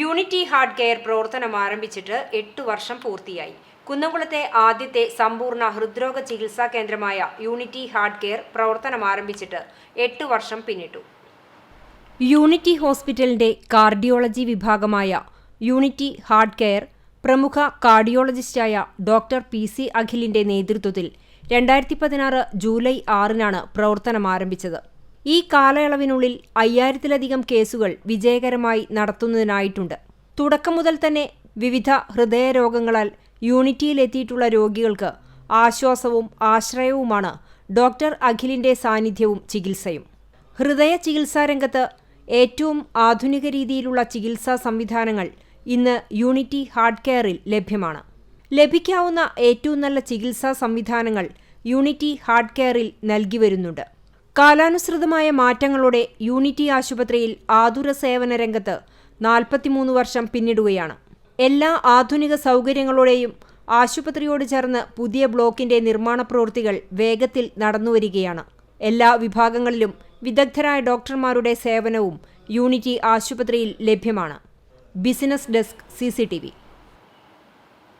Unity heart care പ്രവർത്തനം ആരംഭിച്ചിട്ട് എട്ട് വർഷം പൂർത്തിയായി. കുന്നംകുളത്തെ ആദ്യത്തെ സമ്പൂർണ ഹൃദ്രോഗ ചികിത്സാ കേന്ദ്രമായ യൂണിറ്റി ഹാർട്ട് കെയർ പ്രവർത്തനം ആരംഭിച്ചിട്ട് എട്ട് വർഷം പിന്നിട്ടു. യൂണിറ്റി ഹോസ്പിറ്റലിന്റെ കാർഡിയോളജി വിഭാഗമായ യൂണിറ്റി ഹാർട്ട് കെയർ പ്രമുഖ കാർഡിയോളജിസ്റ്റായ ഡോക്ടർ പി സി അഖിലിന്റെ നേതൃത്വത്തിൽ രണ്ടായിരത്തി പതിനാറ് ജൂലൈ ആറിനാണ് പ്രവർത്തനം ആരംഭിച്ചത്. ഈ കാലയളവിനുള്ളിൽ അയ്യായിരത്തിലധികം കേസുകൾ വിജയകരമായി നടത്തുന്നതിനായിട്ടുണ്ട്. തുടക്കം മുതൽ തന്നെ വിവിധ ഹൃദയരോഗങ്ങളാൽ യൂണിറ്റിയിലെത്തിയിട്ടുള്ള രോഗികൾക്ക് ആശ്വാസവും ആശ്രയവുമാണ് ഡോക്ടർ അഖിലിന്റെ സാന്നിധ്യവും ചികിത്സയും. ഹൃദയ ചികിത്സാ രംഗത്ത് ഏറ്റവും ആധുനിക രീതിയിലുള്ള ചികിത്സാ സംവിധാനങ്ങൾ ഇന്ന് യൂണിറ്റി ഹാർട്ട് കെയറിൽ ലഭ്യമാണ്. ലഭിക്കാവുന്ന ഏറ്റവും നല്ല ചികിത്സാ സംവിധാനങ്ങൾ യൂണിറ്റി ഹാർട്ട് കെയറിൽ നൽകി വരുന്നുണ്ട്. കാലാനുസൃതമായ മാറ്റങ്ങളോടെ യൂണിറ്റി ആശുപത്രിയിൽ ആതുര സേവന രംഗത്ത് നാൽപ്പത്തിമൂന്ന് വർഷം പിന്നിടുകയാണ്. എല്ലാ ആധുനിക സൗകര്യങ്ങളോടെയും ആശുപത്രിയോട് ചേർന്ന് പുതിയ ബ്ലോക്കിന്റെ നിർമ്മാണ പ്രവൃത്തികൾ വേഗത്തിൽ നടന്നുവരികയാണ്. എല്ലാ വിഭാഗങ്ങളിലും വിദഗ്ധരായ ഡോക്ടർമാരുടെ സേവനവും യൂണിറ്റി ആശുപത്രിയിൽ ലഭ്യമാണ്. Business desk C